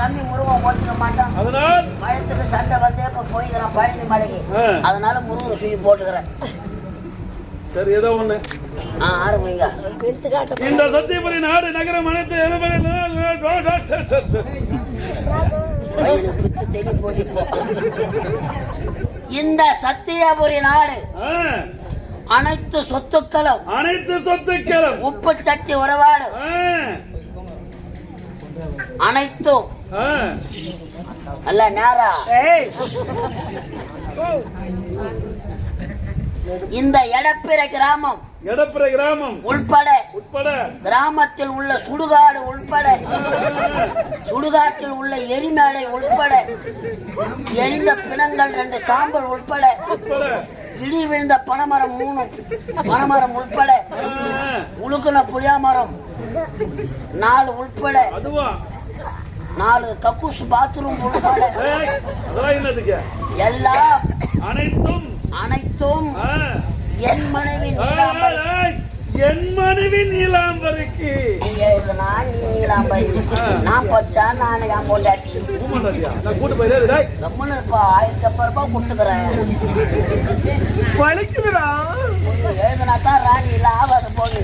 தம்பி முருகன் போட்டுக்க மாட்டான். பயத்துக்கு சண்டை வந்து இப்ப போய்க்கிறான் பழனி மலைக்கு. அதனால முருகன் சுயி போட்டுக்கிறேன். சரி ஏதோ ஒண்ணு. இந்த சத்தியபுரி நாடு நகரம் அனைத்து இந்த சத்தியபுரி நாடு அனைத்து சொத்துக்களும் அனைத்து சொத்துக்களும். உப்பு சட்டி உறவாடு அனைத்தும். ஆ. நல்ல நேரா. இந்த எடப்பிற கிராமம் எடப்புற கிராமம். உள்பட. உட்பட. கிராமத்தில் உள்ள சுடுகாடு உள்பட. சுடுகாட்டில் உள்ள எரிமேடை உள்பட. எரிந்த பிணங்கள் ரெண்டு சாம்பல் உள்பட. உட்பட. இடி விழுந்த பனைமரம் மூணு பனைமரம் உள்பட. ஆ, உழுக்குன புளியாமரம். நாலு உள்பட. அதுவா? நாலு கக்கூஸ் பாத்ரூம் உள்பட. எல்லாம் அனைத்தும்? அனைத்தும் என் மனைவி என் மனைவி நீலாம்பரிக்கு நீங்க எழுதுனா நீ நீலாம்பரி. நான் பச்சா நான் என் பொண்டாட்டி. நான் கூட்டு போயிரு டேய். கம்முன்னு இருப்பா ஆயிரத்தி ஐம்பது ரூபாய் கொடுத்துக்கிறேன். வலிக்குதுடா எழுதுனா தான் ராணி இல்ல ஆகாது போகுது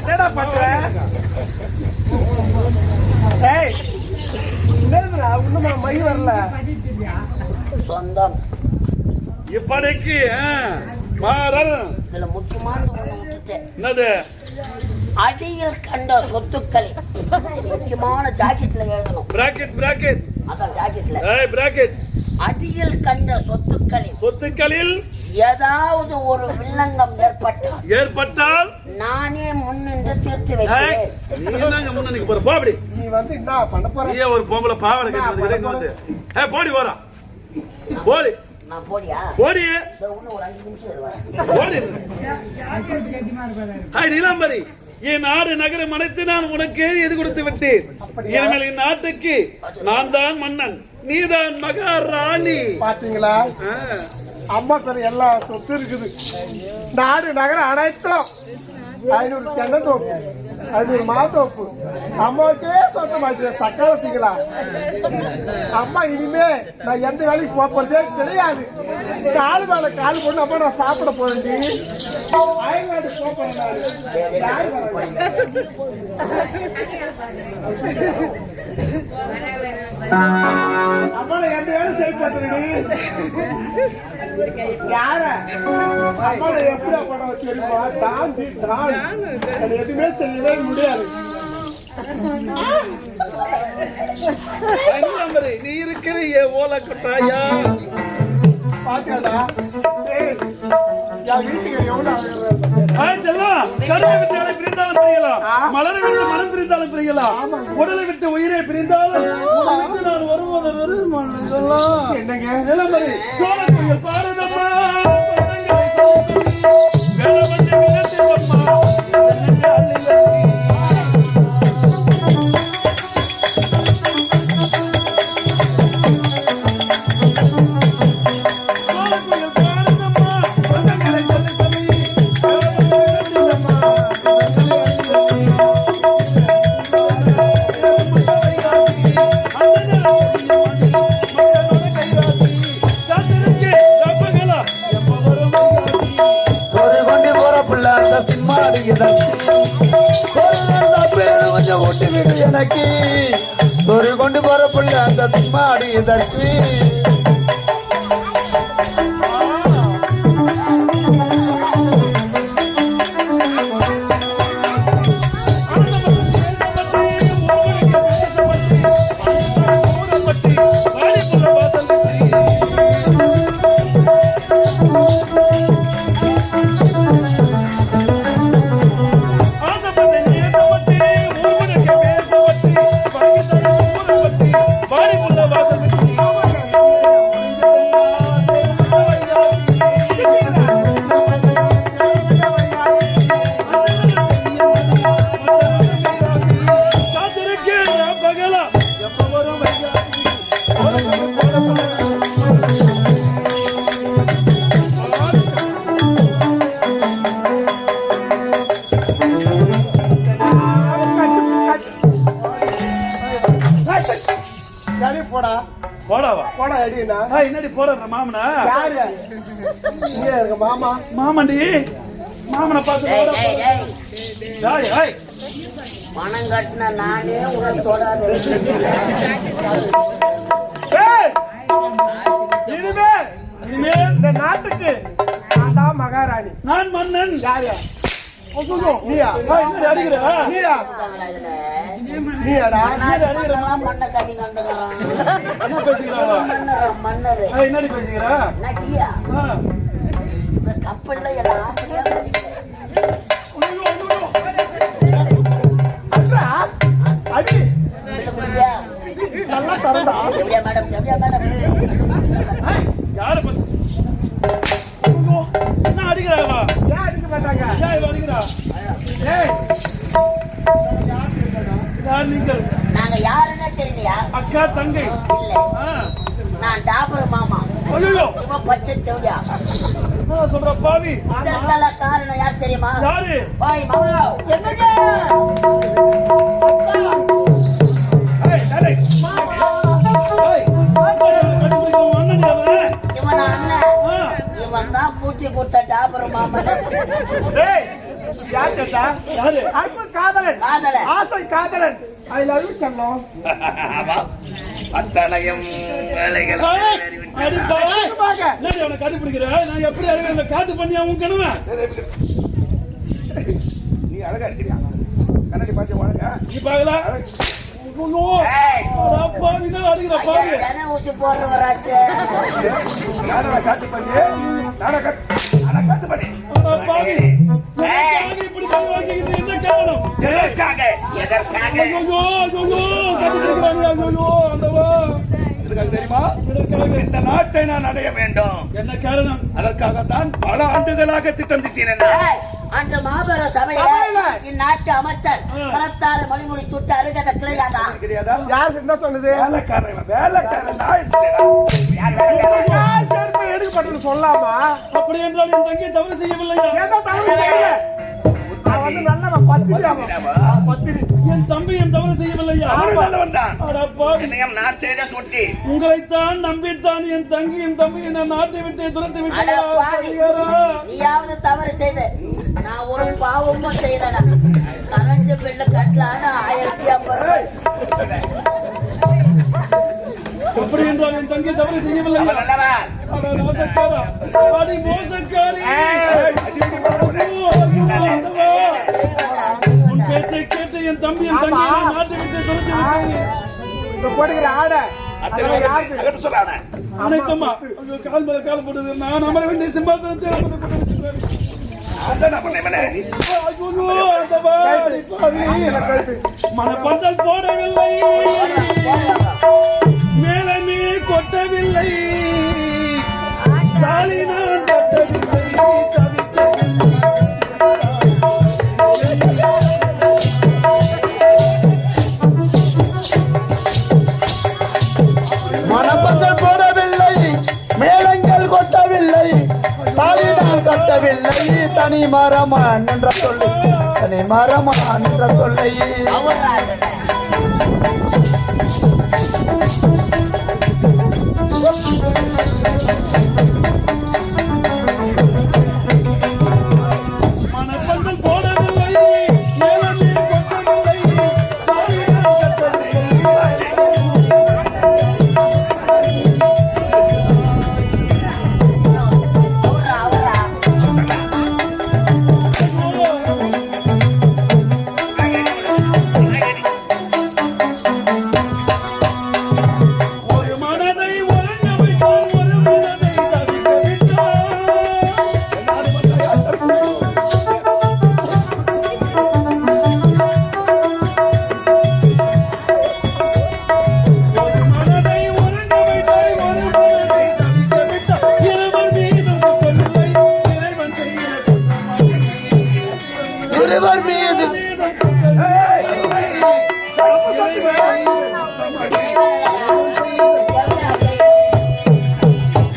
என்னடா பண்ற ஏய் என்னடா இன்னும் மை வரல சொந்தம் இப்படிக்கு மாறல். இதுல விட்டுட்டேன். என்னது? அடியில் கண்ட சொத்துக்களை முக்கியமான ஜாக்கெட்ல எழுதணும். பிராக்கெட் பிராக்கெட் அதான் ஜாக்கெட்ல. ஏய் பிராக்கெட் அடியில் கண்ட சொத்துக்களில் சொத்துக்களில் ஏதாவது ஒரு வில்லங்கம் ஏற்பட்டால் ஏற்பட்டால் நானே முன்னின்று தீர்த்து வைக்கிறேன். நீ முன்ன போற? போ அப்படி. நீ வந்து என்ன பண்ண போற. நீயே ஒரு பொம்பளை பாவாடை கட்டி வந்து வந்து ஏய் போடி போறா போடி. நான் போடியா? போடி. இதோ இன்னும் ஒரு அஞ்சு நிமிஷம் இரு வரேன். போடி. ஹாய் நீலாம்பரி. என் நாடு நகரம் அனைத்து நான் உனக்கு எது கொடுத்து விட்டேன். இனிமேல் என் நாட்டுக்கு நான் தான் மன்னன். நீதான் மகாராணி. பாத்தீங்களா. அம்மா பேர் எல்லா சொத்து இருக்குது. நாடு நகரம் அனைத்தும் ஐநூறு தென்னந்தோப்பு. ஐநூறு மாத்தோப்பு அம்மாவுக்கே சொந்தமாச்சு சக்காலத்தீங்களா அம்மா இனிமே நான் எந்த வேலைக்கு போக போறதே கிடையாது. கால் மேல கால் போட்டு அம்மா நான் சாப்பிட போறேன் அயல்நாடு போறேன் நான் எந்த வேலை செய்ய போறேன் யார? நான் எப்படி படம் தெரியுமா டான் டி டான் அது எதுவுமே செய்யவே முடியாது. நீ இருக்கிற ஓலை கொட்டாயா பாத்தியாடா? என் வீட்டுக்கு எவ்வளவு கருவை விட்டு அலை பிரிந்தாலும் பிரியலாம். மலரை விட்டு மனம் பிரிந்தாலும் பிரியலாம். உடலை விட்டு உயிரை பிரிந்தாலும் நான் வருவது. என்னங்க? கொண்டு போற புள்ள அந்த பின்மாடி இதற்கு என்னடி போடுற மாமனா? யாரு? இங்க இருக்க மாமா. மாமண்டி மாமனை பார்த்து டேய், போடா. டேய், டேய். டேய், டேய். பணம் கட்டின நானே உன்னை தொடாது. இனிமே இனிமே இந்த நாட்டுக்கு நான் தான் மகாராணி. நான் மன்னன். யாரு? என்னடி பேசுகிறா கப்பல்ல அடி? நல்லா எப்படியா மேடம் மேடம் யாரை நாங்க யாருன்னே தெரியலையா? அக்கா தங்கை. நான் டாபர் மாமா. இவன் பச்சை என்ன சொல்ற பாவி காரணம் யார் தெரியுமா? யாரு? பாய் மாமா. காதலன். காதலன். ஆசை காதலன். ஐ லவ் யூ செல்லம். அத்தனையும் வேலைகள் ஏய், அடி பாவி. பாக்க என்னடி அவனை கண்டுபிடிக்கிற நான் எப்படி காட்டு பண்ணியா உன் கனவை? நீ அழகா இருக்கிறியா? கண்ணாடி பார்த்து வாங்க நீ பாக்கல காட்டு பண்ணி. பாவி. இப்படி வாங்கிக்கிட்டு என்ன காரணம்? எதற்காக? எதற்காக? ஐயோ, ஐயோ, கண்டுபிடிக்கிறாங்க, ஐயோ, ஆண்டவா. எதற்காக தெரியுமா? இதற்காக இந்த நாட்டை நான் அடைய வேண்டும். என்ன காரணம்? அதற்காகத்தான் பல ஆண்டுகளாக திட்டம் திட்டினேன் அன்று மாபெரும் சபையில. இந்நாட்டு அமைச்சர் சுட்டு கிடையாதா? யார் என்ன சொன்னது? வேலைக்காரன் வேலைக்காரன்? எடுக்கப்பட்டது சொல்லாமா? அப்படி என்றால் என் தங்கை தவறு செய்யவில்லையா ஏதோ தவறு செய்யல. வந்து நல்லவன் பத்திரி என் தம்பி என் தவறு செய்யவில்லையா உங்களைத்தான் நம்பித்தான் என் தங்கி என் தம்பி நான் நாட்டை விட்டு துரத்து. விட்டு தவறு செய்த. நான் ஒரு பாவமும் செய்யலடா. கரஞ்ச பிள்ளை கட்டலான்னு ஆயிரத்தி ஐம்பது ரூபாய் அப்படி என்றால் என் தங்கை தவறு செய்யவில்லையா? அட மோசக்காரா. உன் பேச்சை கேட்டு என் தம்பி என் தங்கை நாட்டை விட்டு துரத்தி விட்டேன் இந்த போடுகிற ஆடை. அனைத்தம்மா கால் மேல கால் போடுது. நான் அமர வேண்டிய பாவி. மனப்பந்தல் போடவில்லை. மேலமே கொட்டவில்லை. கட்டவில்லை தவிக்கவில்லை மணப்பந்தல் போடவில்லை மேளங்கள் கட்டவில்லை தனி மரமா நின்ற தொல்லை தனி மரமா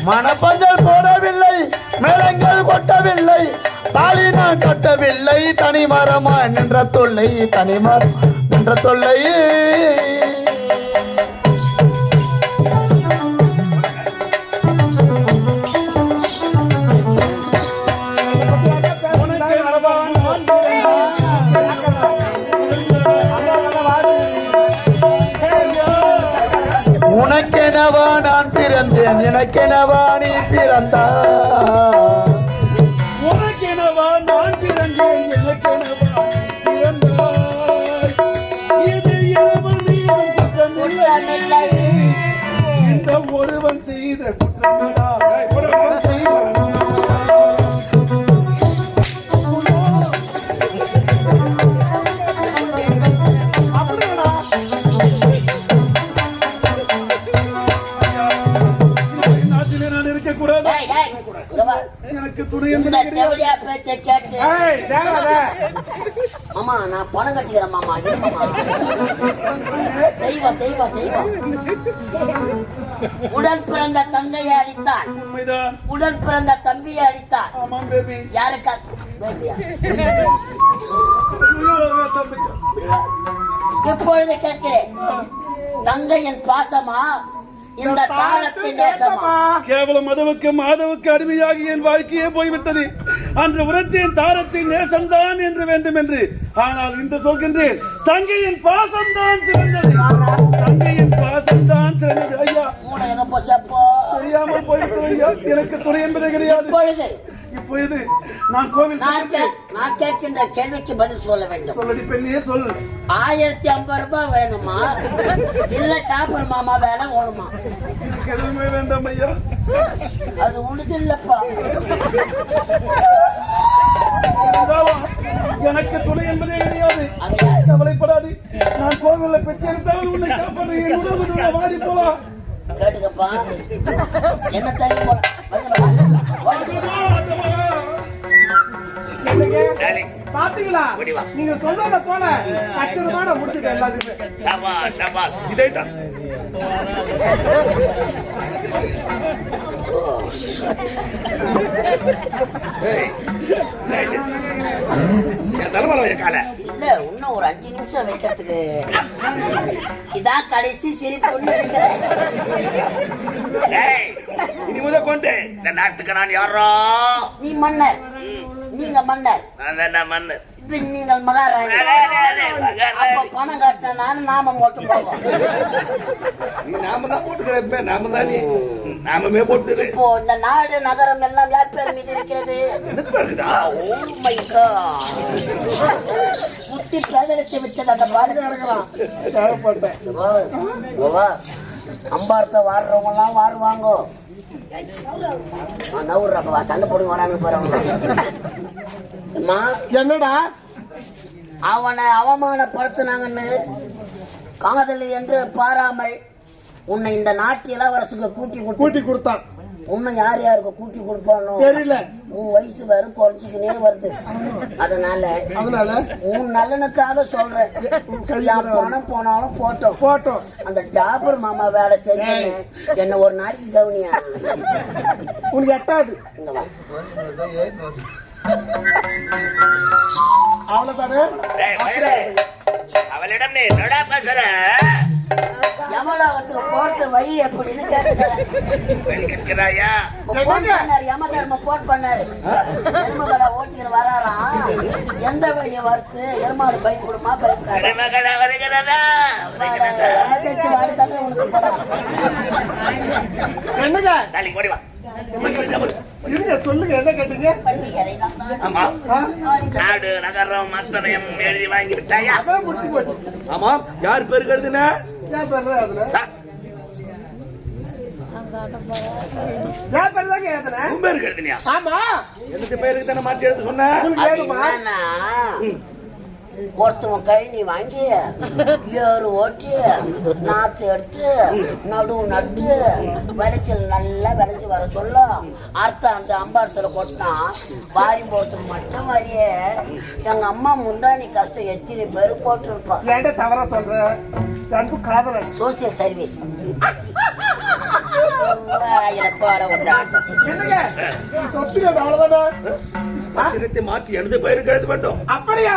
மனப்பஞ்சல் போடவில்லை மேளங்கள் கொட்டவில்லை தாலினால் கட்டவில்லை தனி மரமா நின்ற தொல்லை தனி மரம் நின்ற தொல்லை. மாமா நான் பணம் கட்டிக்கிறேன் மாமா தெய்வம் தெய்வம் தெய்வம். உடன் பிறந்த தங்கையை அடித்தான் உண்மைதான். உடன் பிறந்த தம்பியை பேபி யாருக்கா? பேபியா. இப்பொழுது கேட்கிறேன்? தங்கையின் பாசமா? இந்த கேவலம் மதவுக்கு மாதவுக்கு அடிமையாகி என் வாழ்க்கையே போய்விட்டது. அன்று உரத்தின் தாரத்தின் நேசம்தான் என்று வேண்டும் என்று ஆனால் இந்த சொல்கின்றேன் தங்கையின் பாசம்தான் சிறந்தது. தங்கையின் பாசம்தான் சிறந்தது ஐயா. தெரியாமல் போய்விட்டது ஐயா. எனக்கு துணை என்பதே கிடையாது. இப்பொழுது நான் கோவில் நான் கேட்கின்ற கேள்விக்கு பதில் சொல்ல வேண்டும். சொல்லடி பெண்ணியே சொல் ஆயிரத்தி ஐம்பது ரூபாய் வேணுமா? இல்ல டாப்பர் மாமா வேலை வேணுமா? எதுவுமே வேண்டாம் ஐயா. அது உனக்கு இல்லப்பா. எனக்கு துணை என்பதே கிடையாது. கவலைப்படாது. நான் கோவில்ல பிச்சை எடுத்தாவது உன்னை காப்பாற்று வாடி போலாம். கேட்டுக்கப்பா. என்ன என்னங்க? பாத்தீங்களா? நீங்க சொன்னத போல கச்சிதமான முடிச்சுட்டு எல்லாத்துக்குமே சபா சபா இதைத்தான். என் தலைமலை என் காலை இல்ல இன்னும் ஒரு அஞ்சு நிமிஷம் வைக்கிறதுக்கு. இதான் கடைசி இனி முத கொண்டு. இந்த நாட்டுக்கு நான் யாரோ? நீ மன்னர். நீங்க மன்னர். நான் என்ன மண்ணு நீங்கள் மகாராணி. அப்ப பணம் கட்டின நானும் நாமம் போட்டு போவோம் நீ நாம தான் போட்டுக்கிற நாம தான் நீ. நாமமே போட்டுரு இப்போ இந்த நாடு நகரம் எல்லாம் யார் பேர் மீது இருக்கிறது? Oh. புத்தி பேதலித்து விட்டது அந்த பாடு இறங்குறான் தேவைப்பட்டேன் அம்பார்த்த வாடுறவங்க எல்லாம் வாருவாங்க நவுறப்ப சண்டை போடுங்க வராங்க போறவங்க என்னடா? அவனை அவமானப்படுத்தினாங்கன்னு காதல் என்று பாராமல் உன்னை இந்த நாட்டு இளவரசுக்கு கூட்டி கூட்டி கொடுத்தான். இன்னும் யார் யாருக்கு கூட்டி கொடுப்பானோ? தெரியல. உன் வயசு வேற குறைச்சிக்கினே வருது. அதனால அதனால? உன் நல்லனுக்காக சொல்றேன். பணம் போனாலும் போட்டோம். போட்டோம். அந்த ஜாபர் மாமா வேலை செஞ்சேன்னு என்ன ஒரு நாளைக்கு கவனியா? உனக்கு எட்டாது. அவ்வளவுதானே? அவளிடம் நீ என்னடா பேசுற? யமலோகத்துக்கு போறது வழி எப்படின்னு போன் பண்ணாரு யம தர்ம போன் பண்ணாரு. எருமகடை ஓட்டிக்கிற வராராம் எந்த வழியை வறுத்து எருமாடு பயப்படுமா பயப்படாது வருகிறதா? எமர்ஜென்சி வாடி தானே உனக்கு என்னங்க? நாளைக்கு ஓடி வா. இருங்க சொல்லுங்க என்ன கேட்டீங்க? ஆமா. நாடு நகரம் அத்தனையும் எழுதி வாங்கி விட்டாயா ஆமா யார் பேருக்கு எழுதுன ஏன் பேர் தான் அதுல ஏன் பேர் தான் எழுதுனேன் உன் பேருக்கு எழுதுனியா? ஆமா. எனக்கு பேருக்கு தானே மாற்றி எழுத சொன்ன உங்களுக்கு அது வேணுமா என்னன்னா ஒருத்தவன் கழனி வாங்கி ஏறு ஓட்டி நாத்து எடுத்து நடுவு நட்டு விளைச்சல் நல்லா விளைச்சு வர சொல்ல அர்த்தம் அந்த அம்பாரத்துல கொட்டினா வாரி போட்டு மட்டும் மாதிரியே எங்க அம்மா முந்தானி கஷ்டம் எத்தனை பேர் ஏன்டா தவறா சொல்ற? அன்பு காதலன். சோசியல் சர்வீஸ் மாற்றி எனது பெயருக்கு எழுத வேண்டும் அப்படியா?